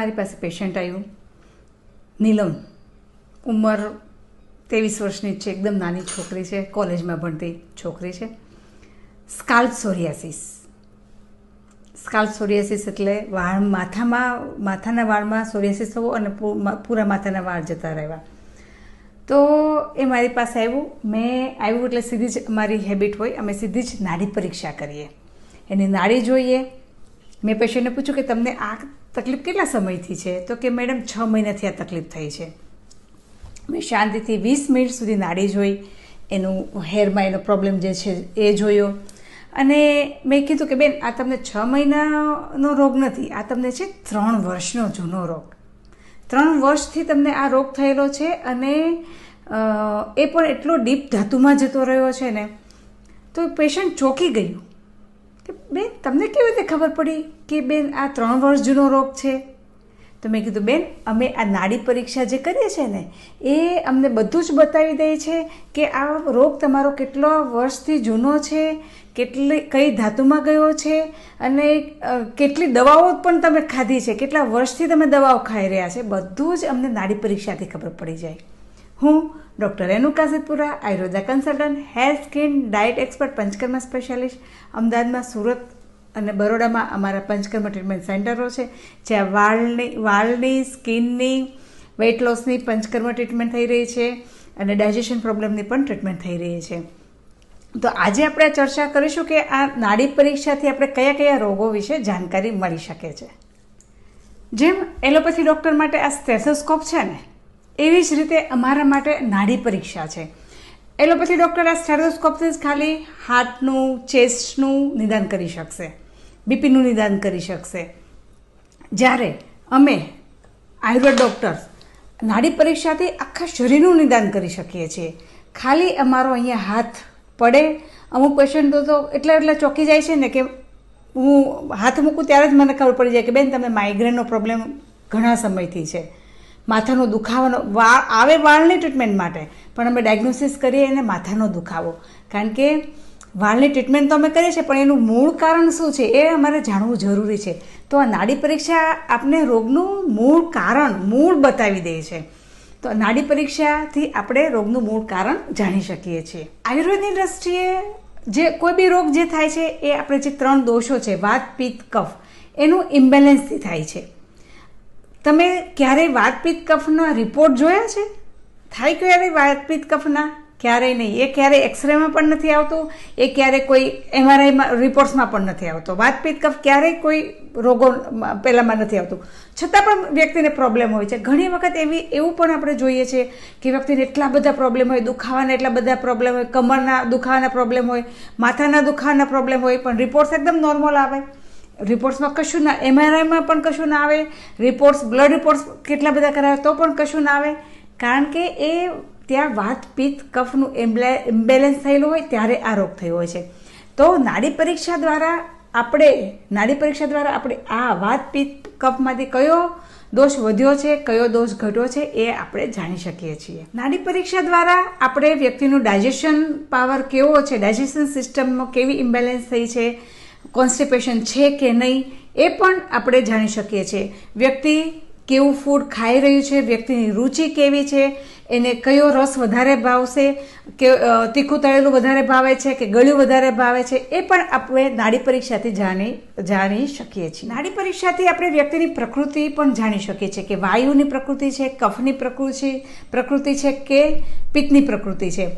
મારી પાસે પેશન્ટ આવ્યું. નીલમ, ઉંમર ત્રેવીસ વર્ષની છે, એકદમ નાની છોકરી છે, કોલેજમાં ભણતી છોકરી છે. Scalp psoriasis. સ્કાલ્પ સોરિયાસિસ એટલે વાળ માથામાં, માથાના વાળમાં સોરિયાસિસ થવો અને પૂરા માથાના વાળ જતા રહેવા. તો એ મારી પાસે આવ્યું. મેં આવ્યું એટલે સીધી જ મારી હેબિટ હોય, અમે સીધી જ નાડી પરીક્ષા કરીએ. એની નાડી જોઈએ મેં પેશન્ટને પૂછ્યું કે તમને આ તકલીફ કેટલા સમયથી છે? તો કે મેડમ, છ મહિનાથી આ તકલીફ થઈ છે. મેં શાંતિથી વીસ મિનિટ સુધી નાડી જોઈ. એનું હેરમાં એનો પ્રોબ્લેમ જે છે એ જોયો. અને મેં કીધું કે બેન, આ તમને છ મહિનાનો રોગ નથી, આ તમને છે ત્રણ વર્ષનો જૂનો રોગ. ત્રણ વર્ષથી તમને આ રોગ થયેલો છે અને એ પણ એટલો ડીપ ધાતુમાં જતો રહ્યો છે ને, તો પેશન્ટ ચોંકી ગયું. બેન, તમને કેવી રીતે ખબર પડી કે બેન આ ત્રણ વર્ષ જૂનો રોગ છે? તો મેં કીધું, બેન, અમે આ નાડી પરીક્ષા જે કરીએ છીએ ને, એ અમને બધું જ બતાવી દે છે કે આ રોગ તમારો કેટલો વર્ષથી જૂનો છે, કેટલી, કઈ ધાતુમાં ગયો છે અને કેટલી દવાઓ પણ તમે ખાધી છે, કેટલા વર્ષથી તમે દવાઓ ખાઈ રહ્યા છે. બધું જ અમને નાડી પરીક્ષાથી ખબર પડી જાય. હું doctor Renuka Siddhpura Ayurveda consultant, hair, skin, diet expert, Panchakarma specialist. અમદાવાદમાં સુરત અને બરોડામાં અમારા પંચકર્મ ટ્રીટમેન્ટ સેન્ટરો છે, જ્યાં વાળની વાળની, સ્કિનની વેઇટ લોસની પંચકર્મ ટ્રીટમેન્ટ થઈ રહી છે અને ડાયજેશન પ્રોબ્લેમની પણ ટ્રીટમેન્ટ થઈ રહી છે. તો આજે આપણે ચર્ચા કરીશું કે આ નાડી પરીક્ષાથી આપણે કયા કયા રોગો વિશે જાણકારી મળી શકે છે. જેમ એલોપેથી ડૉક્ટર માટે આ સ્ટેથોસ્કોપ છે ને એવી જ રીતે અમારા માટે નાડી પરીક્ષા છે. એલોપેથી ડૉક્ટર આ સ્ટેરોસ્કોપથી જ ખાલી હાર્ટનું, ચેસ્ટનું નિદાન કરી શકશે. બીપીનું નિદાન કરી શકશે. જ્યારે અમે આયુર્વેદ ડૉક્ટર નાડી પરીક્ષાથી આખા શરીરનું નિદાન કરી શકીએ છીએ. ખાલી અમારો અહીંયા હાથ પડે, અમુક પેશન્ટો તો એટલા એટલા ચોંકી જાય છે ને કે હું હાથ મૂકું ત્યારે જ મને ખબર પડી જાય કે બેન તમે માઇગ્રેનનો પ્રોબ્લેમ ઘણા સમયથી છે. માથાનો દુખાવાનો વાળ આવે વાળની ટ્રીટમેન્ટ માટે, પણ અમે ડાયગ્નોસિસ કરીએ એને માથાનો દુખાવો. કારણ કે વાળની ટ્રીટમેન્ટ તો અમે કરીએ છીએ, પણ એનું મૂળ કારણ શું છે એ અમારે જાણવું જરૂરી છે. તો આ નાડી પરીક્ષા આપને રોગનું મૂળ કારણ, મૂળ બતાવી દે છે. તો નાડી પરીક્ષાથી આપણે રોગનું મૂળ કારણ જાણી શકીએ છીએ. આયુર્વેદની દ્રષ્ટિએ જે કોઈ બી રોગ જે થાય છે, એ આપણે જે ત્રણ દોષો છે, વાત, પિત્ત, કફ, એનું ઇમ્બેલેન્સથી થાય છે. તમે ક્યારેય વાતપીત કફના રિપોર્ટ જોયા છે? થાય ક્યારેય વાતપીત કફના? ક્યારેય નહીં. એ ક્યારેય એક્સરેમાં પણ નથી આવતું, એ ક્યારેય કોઈ એમઆરઆઈમાં રિપોર્ટ્સમાં પણ નથી આવતો. વાતપીત કફ ક્યારેય કોઈ રોગો પહેલાંમાં નથી આવતું. છતાં પણ વ્યક્તિને પ્રોબ્લેમ હોય છે. ઘણી વખત એવી, એવું પણ આપણે જોઈએ છીએ કે વ્યક્તિને એટલા બધા પ્રોબ્લેમ હોય, દુખાવાના એટલા બધા પ્રોબ્લેમ હોય, કમરના દુખાવાના પ્રોબ્લેમ હોય, માથાના દુખાવાના પ્રોબ્લેમ હોય, પણ રિપોર્ટ્સ એકદમ નોર્મલ આવે. રિપોર્ટ્સમાં કશું ના એમઆરઆઈમાં પણ કશું ના આવે. રિપોર્ટ્સ બ્લડ રિપોર્ટ્સ કેટલા બધા કરાવે તો પણ કશું ના આવે. કારણ કે એ ત્યાં વાત પિત્ત, કફનું ઇમ્બેલેન્સ થયેલું હોય ત્યારે આ રોગ થયો હોય છે. તો નાડી પરીક્ષા દ્વારા આપણે, નાડી પરીક્ષા દ્વારા આપણે આ વાત પિત્ત, કફમાંથી કયો દોષ વધ્યો છે, કયો દોષ ઘટ્યો છે એ આપણે જાણી શકીએ છીએ. નાડી પરીક્ષા દ્વારા આપણે વ્યક્તિનું ડાયજેશન પાવર કેવો છે ડાયજેશન સિસ્ટમમાં કેવી ઇમ્બેલેન્સ થઈ છે કોન્સ્ટિપેશન છે કે નહીં એ પણ આપણે જાણી શકીએ છીએ. વ્યક્તિ કેવું ફૂડ ખાઈ રહ્યું છે, વ્યક્તિની રુચિ કેવી છે, એને કયો રસ વધારે ભાવશે, કે તીખું તળેલું વધારે ભાવે છે કે ગળ્યું વધારે ભાવે છે, એ પણ આપણે નાડી પરીક્ષાથી જાણી જાણી શકીએ છીએ. નાડી પરીક્ષાથી આપણે વ્યક્તિની પ્રકૃતિ પણ જાણી શકીએ છીએ કે વાયુની પ્રકૃતિ છે, કફની પ્રકૃતિ પ્રકૃતિ છે કે પિત્તની પ્રકૃતિ છે.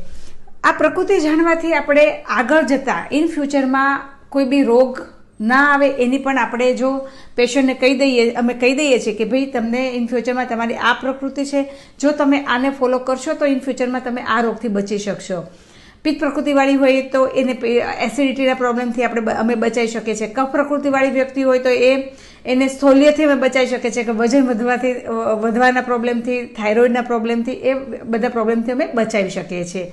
આ પ્રકૃતિ જાણવાથી આપણે આગળ જતાં ઇન ફ્યુચરમાં કોઈ બી રોગ ના આવે એની પણ આપણે જો પેશન્ટને કહી દઈએ, અમે કહી દઈએ છીએ કે ભાઈ તમને ઇન ફ્યુચરમાં તમારી આ પ્રકૃતિ છે, જો તમે આને ફોલો કરશો તો ઇન ફ્યુચરમાં તમે આ રોગથી બચી શકશો. પિત્ત પ્રકૃતિવાળી હોય તો એને એસિડિટીના પ્રોબ્લેમથી આપણે અમે બચાવી શકીએ છીએ. કફ પ્રકૃતિવાળી વ્યક્તિ હોય તો એ, એને સ્થૌલ્યથી અમે બચાવી શકીએ છીએ કે વજન વધવાથી વધવાના પ્રોબ્લેમથી થાઇરોઇડના પ્રોબ્લેમથી એ બધા પ્રોબ્લેમથી અમે બચાવી શકીએ છીએ.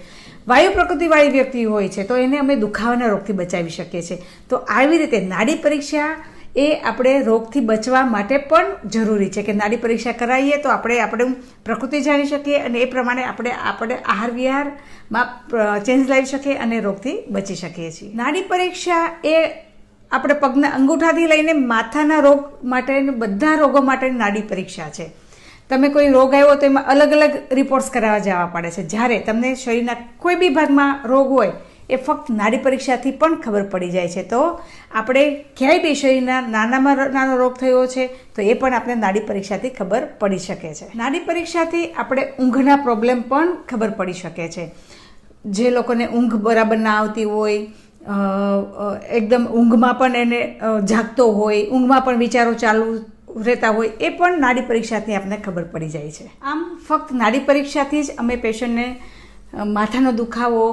વાયુ પ્રકૃતિવાળી વ્યક્તિ હોય છે, તો એને અમે દુખાવાના રોગથી બચાવી શકીએ છીએ. તો આવી રીતે નાડી પરીક્ષા એ આપણે રોગથી બચવા માટે પણ જરૂરી છે કે નાડી પરીક્ષા કરાવીએ તો આપણે આપણે પ્રકૃતિ જાણી શકીએ અને એ પ્રમાણે આપણે આપણે આહાર વિહારમાં ચેન્જ લાવી શકીએ અને રોગથી બચી શકીએ છીએ. નાડી પરીક્ષા એ આપણે પગના અંગૂઠાથી લઈને માથાના રોગ માટે બધા રોગો માટેની નાડી પરીક્ષા છે. તમે કોઈ રોગ આવ્યો તો એમાં અલગ અલગ રિપોર્ટ્સ કરાવવા જવા પડે છે. જ્યારે તમને શરીરના કોઈ બી ભાગમાં રોગ હોય, એ ફક્ત નાડી પરીક્ષાથી પણ ખબર પડી જાય છે. તો આપણે ક્યાંય બી શરીરના નાનામાં નાનો રોગ થયો છે, તો એ પણ આપણે નાડી પરીક્ષાથી ખબર પડી શકે છે. નાડી પરીક્ષાથી આપણે ઊંઘના પ્રોબ્લેમ પણ ખબર પડી શકે છે. જે લોકોને ઊંઘ બરાબર ના આવતી હોય એકદમ ઊંઘમાં પણ એને જાગતો હોય, ઊંઘમાં પણ વિચારો ચાલુ રહેતા હોય એ પણ નાડી પરીક્ષાથી આપણને ખબર પડી જાય છે. આમ ફક્ત નાડી પરીક્ષાથી જ અમે પેશન્ટને માથાનો દુખાવો,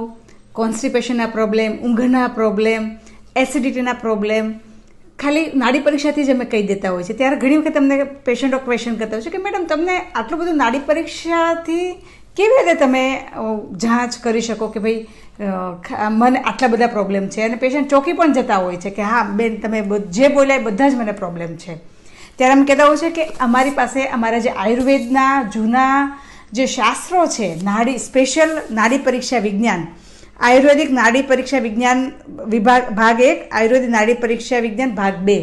કોન્સ્ટિપેશનના પ્રોબ્લેમ, ઊંઘના પ્રોબ્લેમ, એસિડિટીના પ્રોબ્લેમ, ખાલી નાડી પરીક્ષાથી જ અમે કહી દેતા હોય છે. ત્યારે ઘણી વખત તમને પેશન્ટો ક્વેશ્ચન કરતા હોય છે કે, મેડમ, તમને આટલું બધું નાડી પરીક્ષાથી કેવી રીતે તમે જાંચ કરી શકો કે ભાઈ મને આટલા બધા પ્રોબ્લેમ છે? અને પેશન્ટ ચોકી પણ જતા હોય છે કે, હા, બેન, તમે જે બોલ્યા એ બધા જ મને પ્રોબ્લેમ છે. ત્યારે અમે કહેતા હોય છે કે અમારી પાસે અમારા જે આયુર્વેદના જૂના જે શાસ્ત્રો છે, નાડી સ્પેશિયલ નાડી પરીક્ષા વિજ્ઞાન, આયુર્વેદિક નાડી પરીક્ષા વિજ્ઞાન વિભાગ, ભાગ એક, આયુર્વેદિક નાડી પરીક્ષા વિજ્ઞાન ભાગ બે.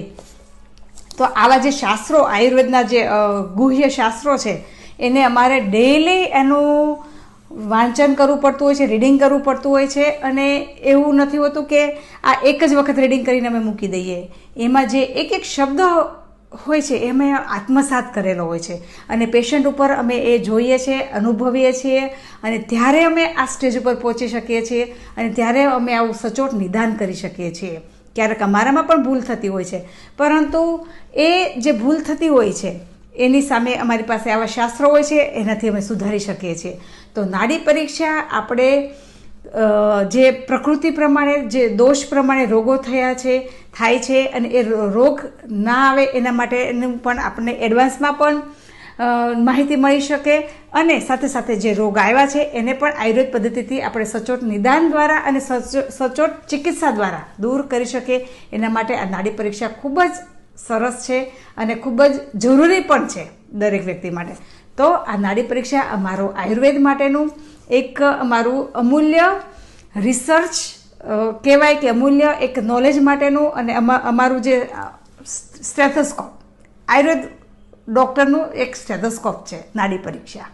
તો આવા જે શાસ્ત્રો, આયુર્વેદના જે ગુહ્ય શાસ્ત્રો છે, એને અમારે ડેઈલી એનું વાંચન કરવું પડતું હોય છે રીડિંગ કરવું પડતું હોય છે, અને એવું નથી હોતું કે આ એક જ વખત રીડિંગ કરીને અમે મૂકી દઈએ. એમાં જે એક એક શબ્દ હોય છે એ અમે આત્મસાત કરેલો હોય છે. અને પેશન્ટ ઉપર અમે એ જોઈએ છીએ અનુભવીએ છીએ, અને ત્યારે અમે આ સ્ટેજ ઉપર પહોંચી શકીએ છીએ, અને ત્યારે અમે આવું સચોટ નિદાન કરી શકીએ છીએ. ક્યારેક અમારામાં પણ ભૂલ થતી હોય છે. પરંતુ એ જે ભૂલ થતી હોય છે, એની સામે અમારી પાસે આવા શાસ્ત્રો હોય છે, એનાથી અમે સુધારી શકીએ છીએ. તો નાડી પરીક્ષા આપણે જે પ્રકૃતિ પ્રમાણે, જે દોષ પ્રમાણે રોગો થયા છે, થાય છે અને એ રોગ ના આવે એના માટેનું પણ આપણને એડવાન્સમાં પણ માહિતી મળી શકે અને સાથે સાથે જે રોગ આવ્યા છે એને પણ આયુર્વેદ પદ્ધતિથી આપણે સચોટ નિદાન દ્વારા અને સચોટ ચિકિત્સા દ્વારા દૂર કરી શકીએ. એના માટે આ નાડી પરીક્ષા ખૂબ જ સરસ છે અને ખૂબ જ જરૂરી પણ છે દરેક વ્યક્તિ માટે. તો આ નાડી પરીક્ષા અમારો આયુર્વેદ માટેનું એક અમારું અમૂલ્ય રિસર્ચ કહેવાય કે અમૂલ્ય એક નોલેજ માટેનું અને અમા- અમારું જે સ્ટેથોસ્કોપ આયુર્વેદ ડૉક્ટરનું એક સ્ટેથોસ્કોપ છે, નાડી પરીક્ષા.